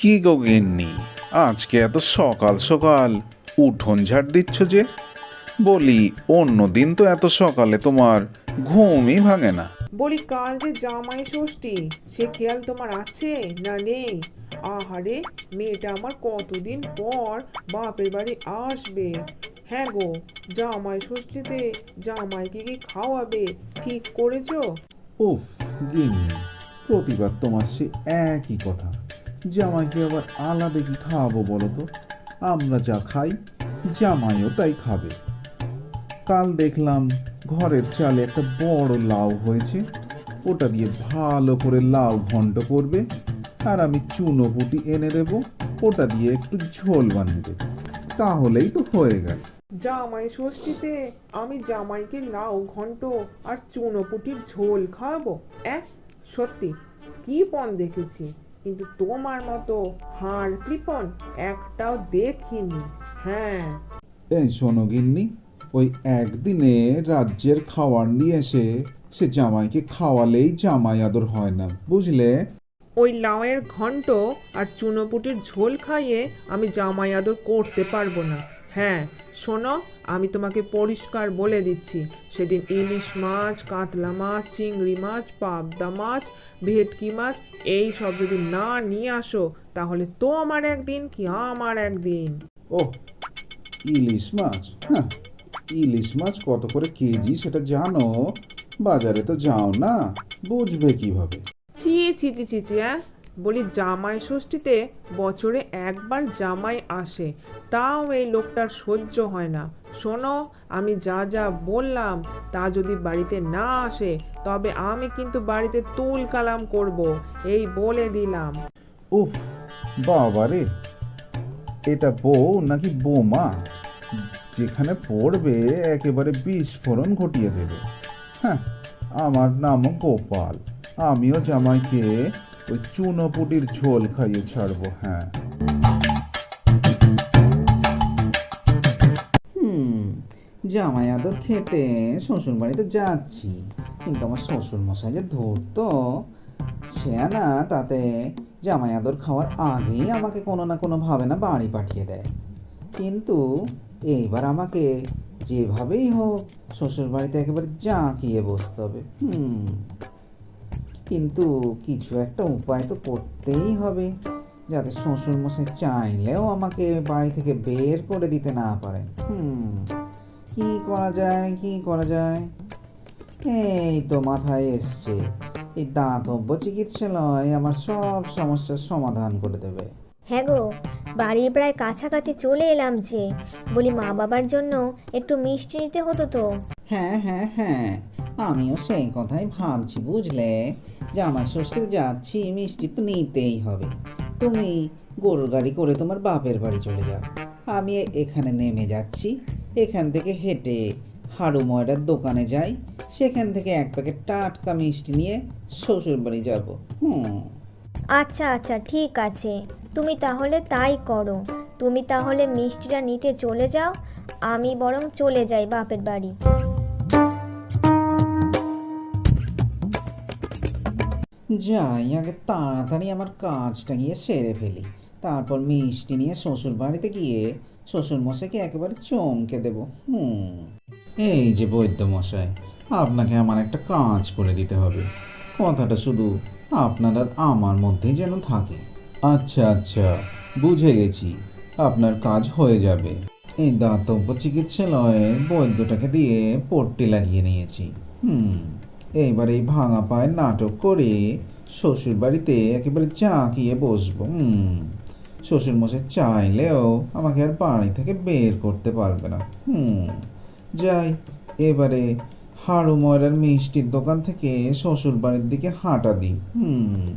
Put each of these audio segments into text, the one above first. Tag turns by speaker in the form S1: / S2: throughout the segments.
S1: কি গো গিন্নি? আজকে এত সকাল সকাল। উঠোন ঝাড় দিচ্ছ যে? বলি অন্য দিন তো এত সকালে তোমার ঘুমই ভাঙে না।
S2: বলি কাল যে জামাই ষষ্ঠী সে খেয়াল তোমার আছে না নেই? আহারে মেয়েটা আমার কতদিন পর বাপের বাড়ি আসবে? হ্যাঁ গো জামাই ষষ্ঠীতে জামাইকে কি খাওয়াবে? ঠিক করেছ?
S1: উফ গিন্নি প্রতিবার তোমার সে একই কথা। জামাইকে আবার আলাদা কি খাওয়াবো বলো তো আমরা যা খাই, জামাইও তাই খাবে। কাল দেখলাম ঘরের চালে একটা বড় লাউ হয়েছে। ওটা দিয়ে ভালো করে লাউ ঘন্ট করবে আর আমি চুনো পুটি এনে দেবো, ওটা দিয়ে একটু ঝোল বানিয়ে দেবো। তাহলেই তো হয়ে গেল।
S2: জামাই ষষ্ঠীতে আমি জামাইকে লাউ ঘন্ট আর চুনো চুনোপুটির ঝোল খাওয়াবো এক সত্যি, কি পণ দেখেছি। কিন্তু তোমার মতো হাড় কৃপণ একটাও দেখিনি। হ্যাঁ।
S1: এই শোনো গিন্নি ওই একদিনে রাজ্যের খাবার নিয়ে এসে সে জামাইকে খাওয়ালেই জামাই আদর হয় না বুঝলে?
S2: ওই লাউয়ের ঘন্ট আর চুনোপুটির ঝোল খাইয়ে আমি জামাই আদর করতে পারব না। হ্যাঁ। শোনো আমি তোমাকে পরিষ্কার বলে দিচ্ছি। সেদিন ইলিশ মাছ কাতলা মাছ চিংড়ি মাছ পাবদা মাছ ভেটকি মাছ এই সব যদি না নিয়ে আসো তাহলে তো আমার একদিন কি আমার একদিন।
S1: ও ইলিশ মাছ? হ্যাঁ ইলিশ মাছ কত করে কেজি সেটা জানো? বাজারে তো যাও না বুঝবে কীভাবে?
S2: চি চি চি চি চি হ্যাঁ বলি, জামাই ষষ্ঠীতে বছরে একবার জামাই আসে। তাও এই লোকটার সহ্য হয় না। শোনো, আমি যা যা বললাম তা যদি বাড়িতে না আসে, তবে আমি কিন্তু বাড়িতে তুল কালাম করব। এই বলে দিলাম।
S1: উফ বাবারে এটা বউ নাকি বৌমা? যেখানে পড়বে একেবারে বিস্ফোরণ ঘটিয়ে দেবে। হ্যাঁ আমার নাম গোপাল। আমিও জামাইকে ওই চুনোপুটির ঝোল খাইয়ে ছাড়বো হ্যাঁ।
S3: জামাই আদর খেতে শ্বশুর বাড়িতে যাচ্ছি, কিন্তু আমার শ্বশুর মশাই যে ধরতো। সে না তাতে জামাই আদর খাওয়ার আগেই আমাকে কোনো না কোনো ভাবে না বাড়ি পাঠিয়ে দেয়। কিন্তু এইবার আমাকে যেভাবেই হোক শ্বশুর বাড়িতে একেবারে জাঁকিয়ে বসতে হবে। হুম কিন্তু কিছু একটা উপায় তো করতেই হবে। যাতে শ্বশুর মশাই চাইলেও আমাকে বাড়ি থেকে বের করে দিতে না পারে হুম কি করা যায় কি করা যায়? এই তো মাথায় এসছে। এই দাতব্য চিকিৎসালয় আমার সব সমস্যার সমাধান করে দেবে।
S4: হ্যাঁ গো বাড়ির প্রায় কাছাকাছি চলে এলাম যে। বলি মা বাবার জন্য একটু মিষ্টি নিতে হতো তো।
S3: হ্যাঁ হ্যাঁ হ্যাঁ আমিও সেই কথাই ভাবছি বুঝলে? যে আমার ষষ্ঠীতে যাচ্ছি, মিষ্টি তো নিতেই হবে। তুমি গরুর গাড়ি করে তোমার বাপের বাড়ি চলে যাও। আমি এখানে নেমে যাচ্ছি, এখান থেকে হেঁটে হাড়ু ময়দার দোকানে যাই, সেখান থেকে এক প্যাকেট টাটকা মিষ্টি নিয়ে শ্বশুর বাড়ি যাব। হুম।
S4: আচ্ছা আচ্ছা ঠিক আছে। তুমি তাহলে তাই করো। তুমি তাহলে মিষ্টিটা নিতে চলে যাও, আমি বরং চলে যাই বাপের বাড়ি।
S3: যাই, আগে তাড়াতাড়ি আমার কাজটা গিয়ে সেরে ফেলি। তারপর মিষ্টি নিয়ে শ্বশুর বাড়িতে গিয়ে শ্বশুর মশাইকে একেবারে চমকে দেব। হুম, এই যে বৈদ্য মশাই আপনাকে আমার একটা কাজ করে দিতে হবে। কথাটা শুধু আপনার আর আমার মধ্যেই যেন থাকে। আচ্ছা আচ্ছা বুঝে গেছি। আপনার কাজ হয়ে যাবে। এই দাতব্য চিকিৎসালয়ে বৈদ্যটাকে দিয়ে পট্টি লাগিয়ে নিয়েছি। হুম। এইবার এই ভাঙা পায়ের নাটক করে শ্বশুর বাড়িতে একেবারে চাকিয়ে বসবো হুম। শ্বশুর মশাই চাইলেও আমাকে আর বাড়ি থেকে বের করতে পারবে না হুম। যাই এবারে হাড়ু ময়রার মিষ্টির দোকান থেকে শ্বশুর বাড়ির দিকে হাঁটা দিই হুম।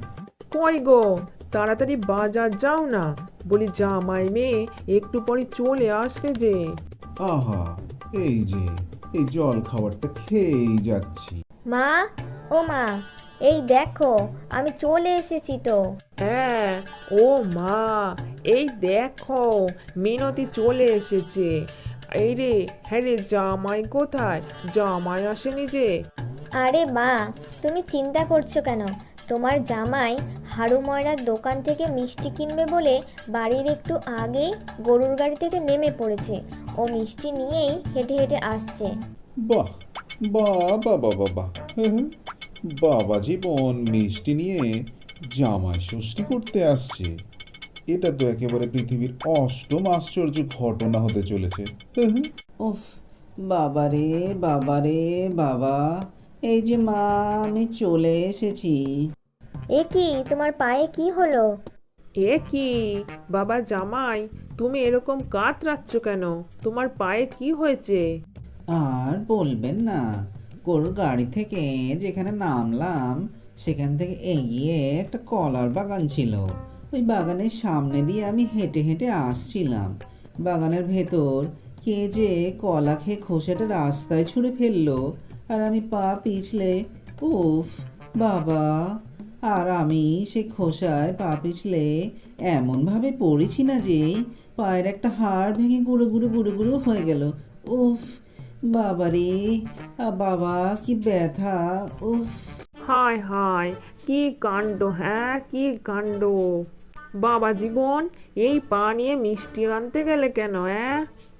S2: কই গো তাড়াতাড়ি বাজার যাও না বলি জামাই মেয়ে একটু পরে চলে আসবে যে।
S1: আহা এই যে এই জল খাবারটা খেয়েই যাচ্ছি।
S4: মা ও মা এই দেখো আমি চলে এসেছি তো।
S2: হ্যাঁ ও মা এই দেখো মিনতি চলে এসেছে। এই রে হ্যাঁ রে জামাই কোথায়? জামাই আসেনি যে।
S4: আরে মা তুমি চিন্তা করছ কেন? তোমার জামাই হাড়ু ময়রার দোকান থেকে মিষ্টি কিনবে বলে বাড়ির একটু আগেই গরুর গাড়ি থেকে নেমে পড়েছে। ও মিষ্টি নিয়েই হেঁটে হেঁটে আসছে।
S1: বাহ বাবা বাবা বাবা জীবন মিষ্টি নিয়ে জামাই ষষ্ঠী করতে আসছে। এটা তো একেবারে পৃথিবীর অষ্টম আশ্চর্য ঘটনা হতে চলেছে।
S3: উফ বাবারে বাবারে বাবা। এই যে মা আমি চলে এসেছি।
S4: এ কি তোমার পায়ে কি হলো?
S2: এ কি? বাবা জামাই তুমি এরকম কাতরাচ্ছ কেন? তোমার পায়ে কি হয়েছে?
S3: আর বলবেন না। গরুর গাড়ি থেকে যেখানে নামলাম, সেখান থেকে এগিয়ে একটা কলার বাগান ছিল। ওই বাগানের সামনে দিয়ে আমি হেঁটে হেঁটে আসছিলাম। বাগানের ভেতর কে যে কলা খেয়ে খোসাটা রাস্তায় ছুঁড়ে ফেলল, আর আমি পা পিছলে, উফ, বাবা, আর আমি সে খোসায় পা পিছলে এমনভাবে পড়েছি না যে পায়ের একটা হাড় ভেঙে গুঁড়ো গুঁড়ো গুঁড়ো গুঁড়ো হয়ে গেল। উফ বাবারে আ বাবা কি ব্যথা উফ।
S2: হায় হায় কি কাণ্ড হ্যাঁ কি কাণ্ড। বাবা জীবন এই পা নিয়ে মিষ্টি আনতে গেলে কেন হ্যাঁ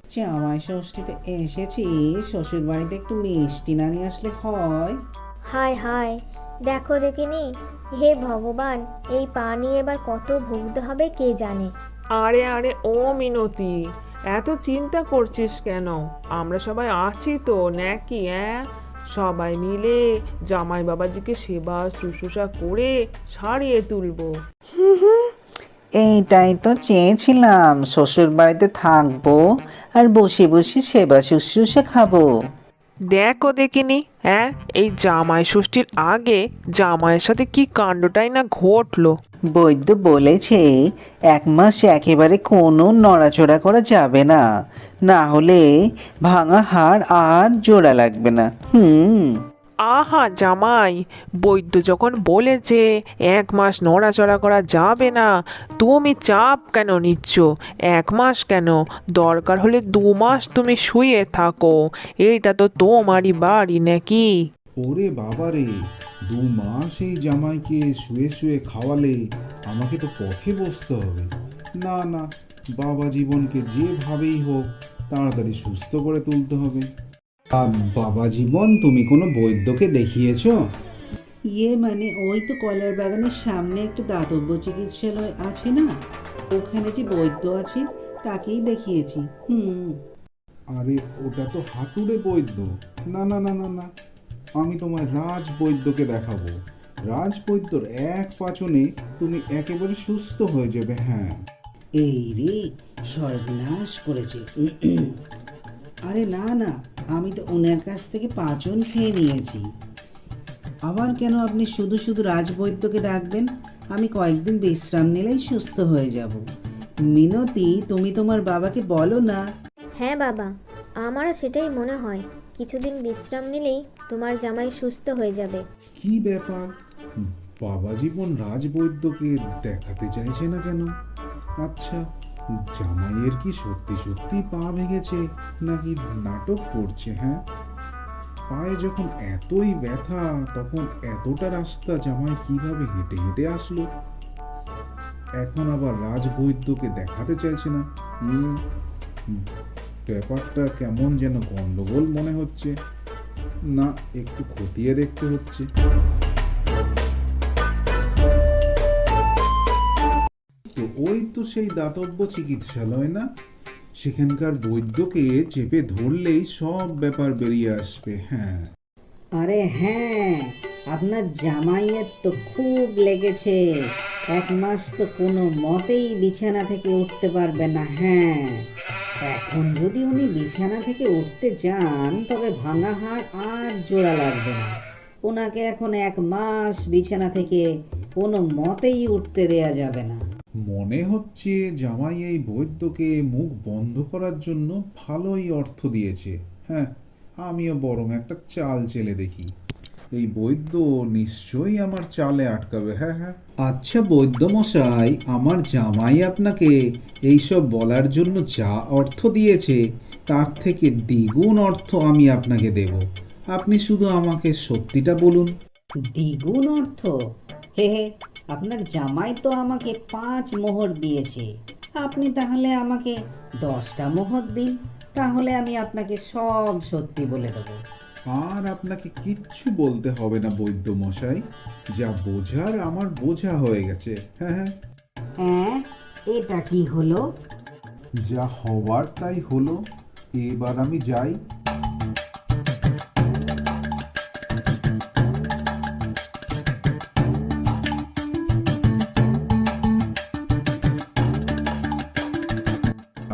S3: জামাই ষষ্ঠীতে এসেছি শ্বশুর বাড়িতে একটু মিষ্টি না নিয়ে আসলে হয়।
S4: হায় হায় দেখো দেখিনি হে ভগবান এই পা নিয়ে এবার কত ভুগতে হবে কে জানে?
S2: আরে আরে, ও মিনতি, এত চিন্তা করছিস কেন? আমরা সবাই আছি তো, নাকি হ্যাঁ সবাই মিলে জামাই বাবাজিকে সেবা শুশ্রূষা করে সারিয়ে তুলবো।
S3: এইটাই তো চেয়েছিলাম শ্বশুর বাড়িতে থাকব আর বসে বসে সেবা শুশ্রূষা খাব।
S2: দেখো দেখিনি হ্যাঁ? এই জামাই ষষ্ঠীর আগে জামাইয়ের সাথে কি কাণ্ডটাই না ঘটলো?
S3: বৈদ্য বলেছে, এক মাস একেবারে কোনো নড়াচড়া করা যাবে না। না হলে ভাঙা হাড় আর জোড়া লাগবে না। হুম।
S2: আহা জামাই, বৈদ্য যখন বলেছে এক মাস নড়াচড়া করা যাবে না, তুমি চাপ কেন নিচ্ছ? এক মাস কেন? দরকার হলে দু মাস তুমি শুয়ে থাকো, এইটা তো তোমারই বাড়ি নাকি?
S1: ওরে বাবারে দু মাস এই জামাইকে শুয়ে শুয়ে খাওয়ালে আমাকে তো পথে বসতে হবে। না না, বাবা জীবনকে যেভাবেই হোক তাড়াতাড়ি সুস্থ করে তুলতে হবে। বাবা জীবন তুমি কোনো বৈদ্যকে দেখিয়েছো?
S3: ইয়ে মানে ওই তো কলার বাগানের সামনে একটা দাতব্য চিকিৎসালয় আছে না? ওখানে যে বৈদ্য আছে তাকেই দেখিয়েছি। হুম।
S1: আরে ওটা তো হাতুড়ে বৈদ্য। না না না না না। আমি তোমায় রাজ বৈদ্যকে দেখাবো। রাজ বৈদ্যর এক পাচনে তুমি একেবারে সুস্থ হয়ে যাবে হ্যাঁ।
S3: এই রে সর্বনাশ করেছে। আরে না না আমি তো ওনার কাছ থেকে পাঁচজন খেয়ে নিয়েছি। আবার কেন আপনি শুধু শুধু রাজবৈদ্যকে ডাকবেন? আমি কয়েকদিন বিশ্রাম নিলেই সুস্থ হয়ে যাব। মিনতি তুমি তোমার বাবাকে বলো না।
S4: হ্যাঁ বাবা আমারও সেটাই মনে হয়। কিছুদিন বিশ্রাম নিলেই তোমার জামাই সুস্থ হয়ে যাবে।
S1: কি ব্যাপার? বাবা জীবন রাজবৈদ্যকে দেখাতে চাইছে না কেন? আচ্ছা জামাইয়ের কি সত্যি সত্যি পা ভেঙেছে নাকি নাটক করছে হ্যাঁ? পায়ে যখন এতই ব্যথা, তখন এতটা রাস্তা জামাই কীভাবে হেঁটে হেঁটে আসলো? এখন আবার রাজবৈদ্যকে দেখাতে চাইছে না। ব্যাপারটা কেমন যেন গন্ডগোল মনে হচ্ছে। না, একটু খতিয়ে দেখতে হচ্ছে। তো ওই তো সেই দাতব্য চিকিৎসালয় না? সেখানকার বৈদ্যকে চেপে ধরলেই সব ব্যাপার বেরিয়ে আসবে হ্যাঁ।
S5: আরে হ্যাঁ আপনার জামাইয়ের তো খুব লেগেছে। এক মাস তো কোনো মতেই বিছানা থেকে উঠতে পারবে না হ্যাঁ। এখন যদি উনি বিছানা থেকে উঠতে যান, তবে ভাঙা হাড় আর জোড়া লাগবে না। ওনাকে এখন এক মাস বিছানা থেকে কোনো মতেই উঠতে দেয়া যাবে না।
S1: মনে হচ্ছে জামাই এই বৈদ্যকে মুখ বন্ধ করার জন্য ভালোই অর্থ দিয়েছে। হ্যাঁ আমিও বরং একটা চাল চেলে দেখি। এই বৈদ্য নিশ্চয়ই আমার চালে আটকাবে হ্যাঁ হ্যাঁ। আচ্ছা বৈদ্য মশাই আমার জামাই আপনাকে এইসব বলার জন্য যা অর্থ দিয়েছে তার থেকে দ্বিগুণ অর্থ আমি আপনাকে দেব। আপনি শুধু আমাকে সত্যিটা বলুন।
S5: দ্বিগুণ অর্থ? হে হে
S6: আপনার জামাই তো আমাকে পাঁচ মোহর দিয়েছে। আপনি তাহলে আমাকে দশটা মোহর দিন তাহলে আমি আপনাকে সব সত্যি বলে দেবো।
S7: আর আপনাকে কিচ্ছু বলতে হবে না বৈদ্য মশাই যা বোঝার আমার বোঝা হয়ে গেছে হ্যাঁ হ্যাঁ।
S6: হ্যাঁ এটা কি হলো?
S7: যা হওয়ার তাই হলো এবার আমি যাই।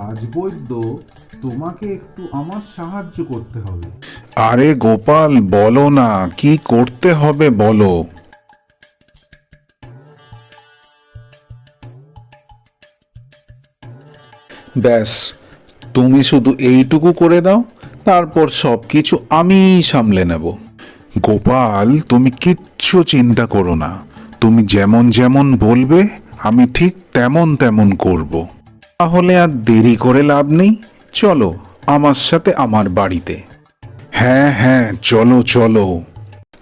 S7: রাজবৈদ্য, তোমাকে একটু আমার সাহায্য করতে হবে।
S1: আরে গোপাল, বলো না, কি করতে হবে বলো। ব্যাস, তুমি শুধু এইটুকু করে দাও, তারপর সব কিছু আমিই সামলে নেব। গোপাল, তুমি কিচ্ছু চিন্তা করো না, তুমি যেমন যেমন বলবে, আমি ঠিক তেমন তেমন করব। তাহলে আর দেরি করে লাভ নেই। চলো আমার সাথে আমার বাড়িতে। হ্যাঁ হ্যাঁ চলো চলো।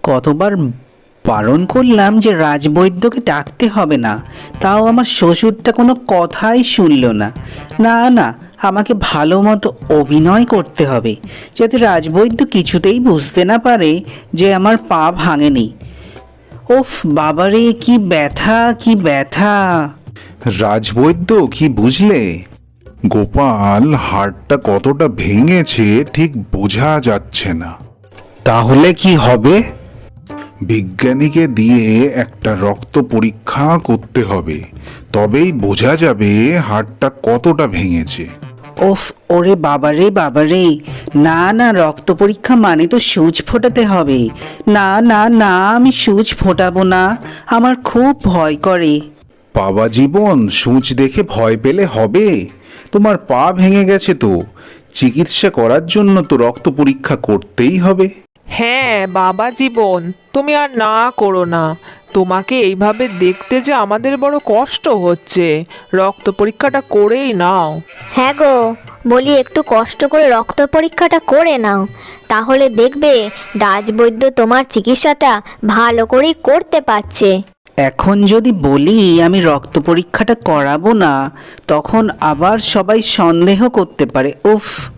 S3: কতবার বারণ করলাম যে রাজবৈদ্যকে ডাকতে হবে না, তাও আমার শ্বশুরটা কোনো কথাই শুনল না। না না, আমাকে ভালো মতো অভিনয় করতে হবে, যাতে রাজবৈদ্য কিছুতেই বুঝতে না পারে যে আমার পা ভাঙেনি। ওফ, বাবারে, কি ব্যথা কি ব্যথা।
S1: রাজবৈদ্য কি বুঝলে? গোপাল হাড়টা কতটা ভেঙেছে ঠিক বোঝা যাচ্ছে না।
S3: তাহলে কি হবে?
S1: বিজ্ঞানীকে দিয়ে একটা রক্ত পরীক্ষা করতে হবে, তবেই বোঝা যাবে হাড়টা কতটা ভেঙেছে।
S3: ওফ, ওরে বাবারে বাবারে। না না, রক্ত পরীক্ষা মানে তো সুচ ফোটাতে হবে। না না না, আমি সুচ ফোটাবো না। আমার খুব ভয় করে।
S1: বাবা জীবন সূচ দেখে ভয় পেলে হবে। তোমার পা ভেঙে গেছে তো চিকিৎসা করার জন্য তো রক্ত পরীক্ষা করতেই হবে।
S2: হ্যাঁ বাবা জীবন তুমি আর না করো না। তোমাকে এইভাবে দেখতে যে আমাদের বড় কষ্ট হচ্ছে। রক্ত পরীক্ষাটা করেই নাও।
S4: হ্যাঁ গো বলি একটু কষ্ট করে রক্ত পরীক্ষাটা করে নাও। তাহলে দেখবে রাজবৈদ্য তোমার চিকিৎসাটা ভালো করেই করতে পারছে।
S3: এখন যদি বলি আমি রক্ত পরীক্ষাটা করাবো না, তখন আবার সবাই সন্দেহ করতে পারে। উফ,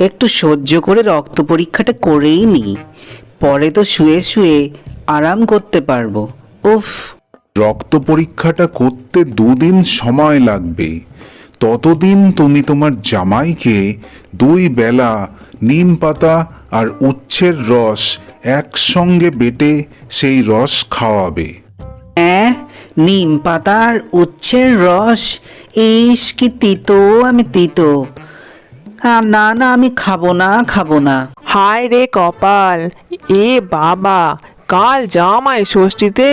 S3: একটু সহ্য করে রক্ত পরীক্ষাটা করেই নিই পরে তো শুয়ে শুয়ে আরাম করতে পারব। উফ।
S1: রক্ত পরীক্ষাটা করতে দুদিন সময় লাগবে। ততদিন তুমি তোমার জামাইকে দুই বেলা নিম পাতা আর উচ্ছের রস একসঙ্গে বেটে সেই রস খাওয়াবে।
S3: নিম পাতার উচ্ছের রস, ইস কি তিতো, আমি তিতো। না না, আমি খাব না খাব না।
S2: হায় রে কপাল, এ বাবা, কাল জামাই ষষ্ঠীতে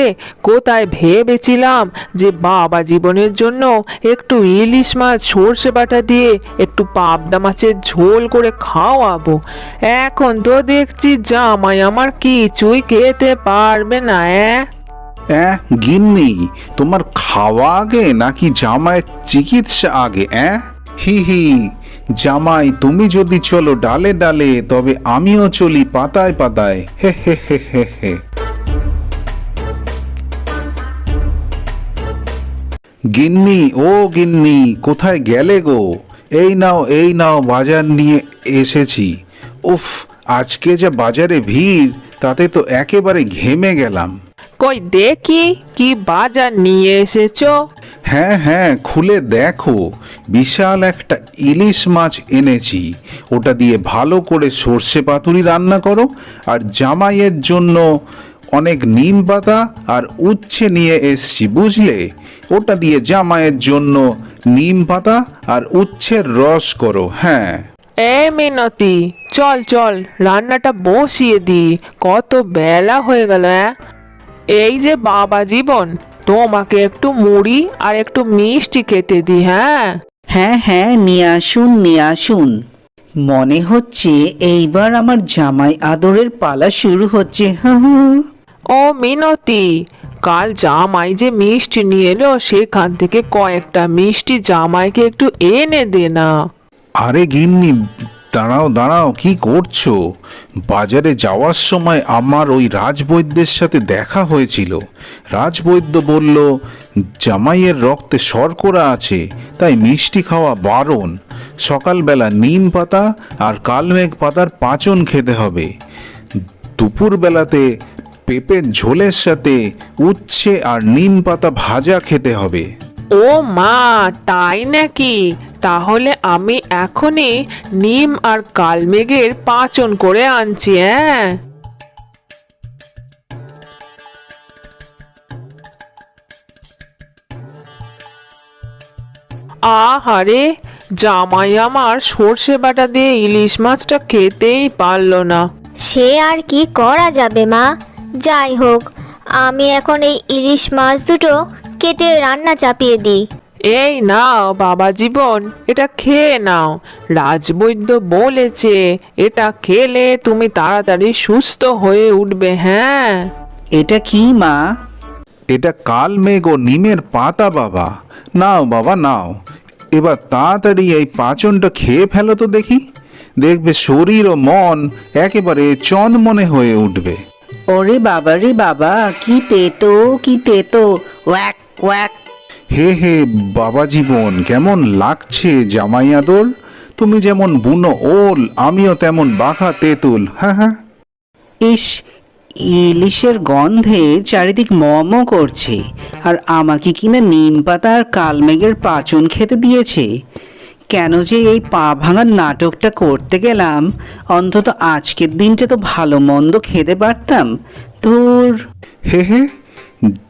S2: কোথায় ভেবেছিলাম যে বাবা জীবনের জন্য একটু ইলিশ মাছ, সর্ষে বাটা দিয়ে একটু পাবদা মাছের ঝোল করে খাওয়াবো। এখন তো দেখছি জামাই আমার কিছুই খেতে পারবে না অ্যাঁ,
S1: গিন্নি, তোমার খাওয়া আগে নাকি জামাইয়ের চিকিৎসা আগে, অ্যাঁ? হি হি, জামাই, তুমি যদি চলো ডালে ডালে, তবে আমিও চলি পাতায় পাতায়। হে হে হে হে হে। গিন্নি, ও গিন্নি, কোথায় গেলে গো? এই নাও এই নাও, বাজার নিয়ে এসেছি। উফ, আজকে যা বাজারে ভিড়, তাতে তো একেবারে ঘেমে গেলাম।
S2: কই দেখি কি বাজার নিয়ে এসেছ?
S1: হ্যাঁ হ্যাঁ খুলে দেখো। বিশাল একটা ইলিশ মাছ এনেছি। ওটা দিয়ে ভালো করে সর্ষে পাতুরি রান্না করো আর জামাইয়ের জন্য অনেক নিম পাতা আর উচ্ছে নিয়ে এসছি বুঝলে? ওটা দিয়ে জামাইয়ের জন্য নিম পাতা আর উচ্ছের রস করো হ্যাঁ।
S2: এ মিনতি চল চল রান্নাটা বসিয়ে দি কত বেলা হয়ে গেল হ্যাঁ এই যে বাবা জীবন তোমাকে একটু মুড়ি আর একটু মিষ্টি খেতে দি হ্যাঁ?
S3: হ্যাঁ হ্যাঁ নিয়ে আসুন নিয়ে আসুন। মনে হচ্ছে এইবার আমার জামাই আদরের পালা শুরু হচ্ছে।
S2: ও মিনতি কাল জামাই যে মিষ্টি নিয়ে এলো সেখান থেকে কয়েকটা মিষ্টি জামাইকে একটু এনে দে না।
S1: আরে গিন্নি দাঁড়াও দাঁড়াও, কি করছ? বাজারে যাওয়ার সময় আমার ওই রাজবৈদ্যের সাথে দেখা হয়েছিল। রাজবৈদ্য বলল, জামাইয়ের রক্তে শর্করা আছে, তাই মিষ্টি খাওয়া বারণ। সকালবেলা নিম পাতা আর কালমেঘ পাতার পাচন খেতে হবে। দুপুরবেলাতে পেঁপের ঝোলের সাথে উচ্ছে আর নিম পাতা ভাজা খেতে হবে।
S2: ও মা, তাই নাকি? তাহলে আমি এখনই নিম আর কালমেঘের পাচন করে আনছি হ্যাঁ? আহারে, জামাই আমার সর্ষে বাটা দিয়ে ইলিশ মাছটা খেতেই পারল না।
S4: সে আর কি করা যাবে, মা? যাই হোক, আমি এখন এই ইলিশ মাছ দুটো কেটে রান্না চাপিয়ে দিই।
S2: এই নাও বাবা জীবন এটা খেয়ে নাও। রাজবৈদ্য বলেছে এটা খেলে তুমি তাড়াতাড়ি সুস্থ হয়ে উঠবে হ্যাঁ।
S3: এটা কি মা?
S1: এটা কালমেঘ ও নিমের পাতা বাবা। নাও বাবা নাও। এবার তাড়াতাড়ি এই পাচনটা খেয়ে ফেলো তো দেখি। দেখবে শরীর ও মন একেবারে চনমনে হয়ে উঠবে।
S3: ওরে বাবা রে বাবা কি তেতো কি তেতো। Walk walk.
S1: হে হে বাবা জীবন কেমন লাগছে জামাই আদর তুমি যেমন বুনো ওল আমিও তেমন বাঘা তেঁতুল হ্যাঁ হ্যাঁ।
S3: ইস ইলিশের গন্ধে চারিদিক মম করছে আর আমাকে কিনা নিম পাতা আর কালমেঘের পাচন খেতে দিয়েছে। কেন যে এই পা ভাঙার নাটকটা করতে গেলাম অন্তত আজকের দিনটা তো ভালো মন্দ খেতে পারতাম। তোর
S1: হে হে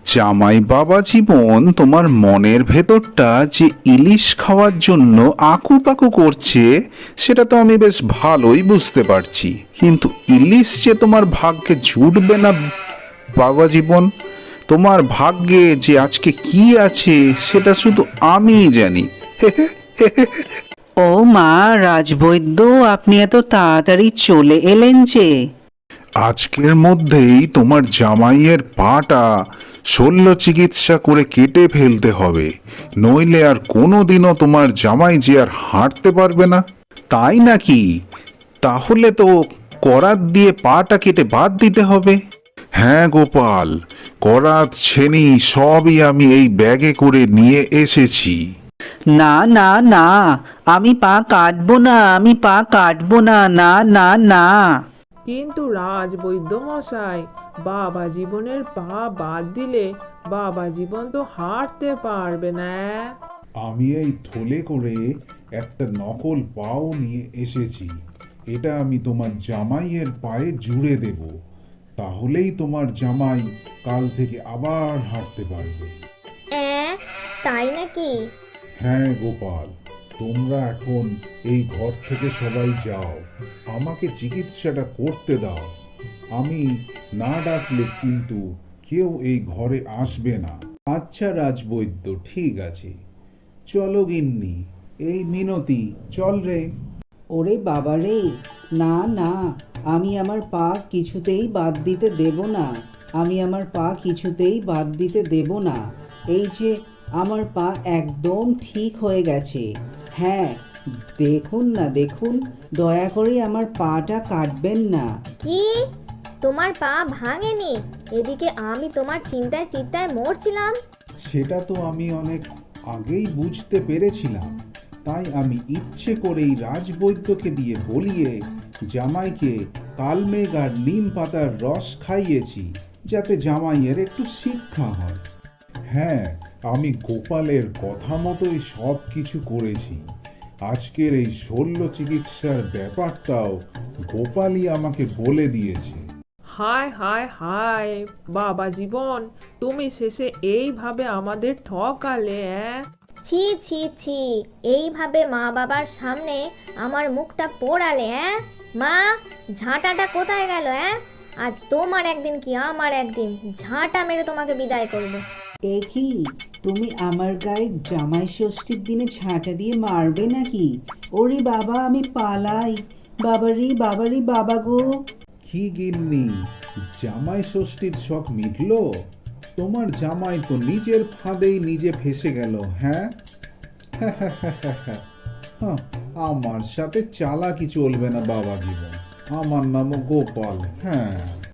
S1: জামাই বাবা জীবন, তোমার মনের ভেতরটা যে ইলিশ খাওয়ার জন্য আকুপাকু করছে, সেটা তো আমি বেশ ভালোই বুঝতে পারছি। কিন্তু ইলিশ যে তোমার ভাগ্যে জুটবে না বাবা জীবন, তোমার ভাগ্যে যে আজকে কি আছে, সেটা শুধু আমিই জানি।
S3: ও মা, রাজবৈদ্য, আপনি এত তাড়াতাড়ি চলে এলেন যে।
S1: আজকের মধ্যেই তোমার জামাইয়ের পাটা শল্য চিকিৎসা করে কেটে ফেলতে হবে। নইলে আর কোনো দিনও তোমার জামাই যে আর হাঁটতে পারবে না। তাই নাকি? তাহলে তো করাত দিয়ে পাটা কেটে বাদ দিতে হবে। হ্যাঁ গোপাল, করাত, ছেনি সবই আমি এই ব্যাগে করে নিয়ে এসেছি।
S3: না না না, আমি পা কাটবো না, আমি পা কাটবো না না না না।
S2: কিন্তু রাজবৈদ্য মশাই বাবা জীবনের পা বাদ দিলে বাবা জীবন তো হাঁটতে পারবে না।
S8: আমি এই থলে করে একটা নকল পাও নিয়ে এসেছি। এটা আমি তোমার জামাইয়ের পায়ে জুড়ে দেব। তাহলেই তোমার জামাই কাল থেকে আবার হাঁটতে পারবে।
S4: তাই নাকি?
S8: হ্যাঁ গোপাল। তোমরা এখন এই ঘর থেকে সবাই যাও। আমাকে চিকিৎসাটা করতে দাও। আমি না ডাকলে কিন্তু কেউ এই ঘরে আসবে না। আচ্ছা রাজবৈদ্য, ঠিক আছে। চলো গিন্নি, এই মিনতি, চল রে।
S9: ওরে বাবা রে, না না, আমি আমার পা কিছুতেই বাদ দিতে দেব না। আমি আমার পা কিছুতেই বাদ দিতে দেব না। এই যে, আমার পা একদম ঠিক হয়ে গেছে। হ্যাঁ দেখুন না দেখুন। দয়া করে আমার পাটা কাটবেন না।
S4: কি? তোমার পা ভাঙেনি? এদিকে আমি তোমার চিন্তায় চিন্তায় মরছিলাম।
S8: সেটা তো আমি অনেক আগেই বুঝতে পেরেছিলাম। তাই আমি ইচ্ছে করেই রাজবৈদ্যকে দিয়ে বলিয়ে জামাইকে কালমেঘ আর নিম পাতার রস খাইয়েছি যাতে জামাইয়ের একটু শিক্ষা হয়। হ্যাঁ আমি গোপালের কথা মতোই সব কিছু করেছি। আজকের এই শল্য চিকিৎসার ব্যাপারটাও গোপালই আমাকে বলে দিয়েছে।
S2: হায় হায় হায় বাবা জীবন তুমি শেষে এইভাবে আমাদের ঠকালে অ্যাঁ?
S4: ছি ছি ছি এইভাবে মা বাবার সামনে আমার মুখটা পোড়ালে হ্যাঁ মা ঝাঁটাটা কোথায় গেল হ্যাঁ আজ তোমার একদিন কি আমার একদিন ঝাঁটা মেরে তোমাকে বিদায় করব।
S9: এ কি? তুমি আমার গায়ে জামাই ষষ্ঠীর দিনে ঝাঁটা দিয়ে মারবে নাকি? ওরে বাবা আমি পালাই। বাবারি বাবারি বাবা গো।
S8: কি গিন্নি জামাই ষষ্ঠীর শখ মিটল? তোমার জামাই তো নিজের ফাঁদেই নিজে ফেসে গেল হ্যাঁ?
S1: হ্যাঁ, আমার সাথে চালাকি চলবে না বাবা জীবন। আমার নামও গোপাল হ্যাঁ?